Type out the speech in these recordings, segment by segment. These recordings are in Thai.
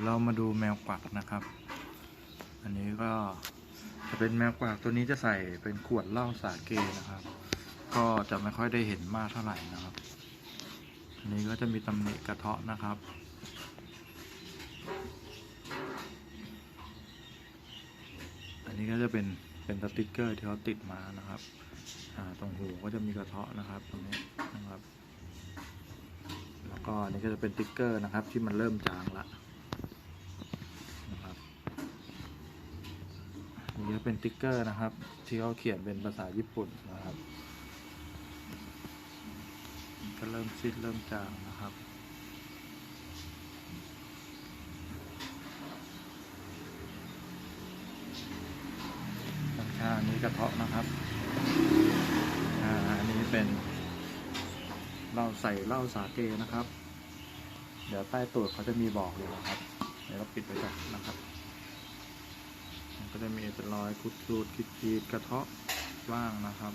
ยวเรามาดูแมวกวักนะครับ อันนี้ก็จะเป็นแมวกวักตัวนี้จะใส่เป็นขวดเหล้าสาเกนะครับ ก็จะไม่ค่อยได้เห็นมากเท่าไหร่นะครับ อันนี้ก็จะมีตำหนิกระเทาะนะครับอันนี้ก็จะเป็นเป็นสติกเกอร์ที่เขาติดมานะครับตรงหูก็จะมีกระเทาะนะครับตรงนี้นะครับ แล้วก็อันนี้ก็จะเป็นสติ๊กเกอร์นะครับ ที่มันเริ่มจางละนะครับอั นนี้ก็เป็นติ๊กเกอร์นะครับ ที่เขาเขียนเป็นภาษาญี่ปุ่นนะครับ ก็เริ่มซิดเริ่มจางนะครับด้านข้างนี้กระเทาะนะครับอ่าอันนี้เป็นเหล้าใส่เหล้าสาเกนะครับ เดี๋ยวใต้ตูดเขาจะมีบอกอยู่นะครับเดี๋ยวเราปิดไว้ก่อนนะครับ ก็จะมีเป็นรอยคุดคูดคิดคีดกระเทาะบ้างนะครับ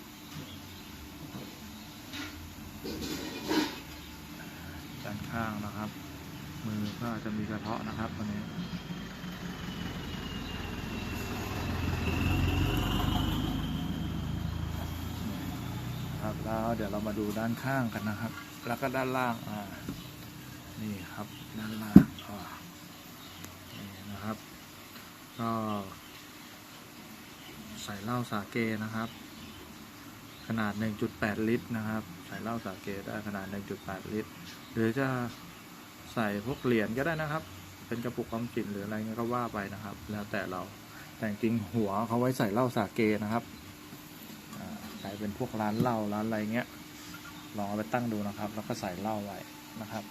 ด้านข้างนะครับ มือก็จะมีกระเทาะนะครับตัวนี้ครับแล้วเดี๋ยวเรามาดูด้านข้างกันนะครับ แล้วก็ด้านล่างอ่านี่ครับด้านล่างอ่านี่นะครับก็ ใส่เหล้าสาเกนะครับ ขนาด 1.8 ลิตรนะครับ ใส่เหล้าสาเกได้ขนาด 1.8 ลิตร หรือจะใส่พวกเหรียญก็ได้นะครับ เป็นกระปุกออมสินหรืออะไรเงี้ยก็ว่าไปนะครับ แล้วแต่เราแต่จริงหัวเขาไว้ใส่เหล้าสาเกนะครับใส่เป็นพวกร้านเหล้าร้านอะไรเงี้ยลองเอาไปตั้งดูนะครับ แล้วก็ใส่เหล้าไว้นะครับ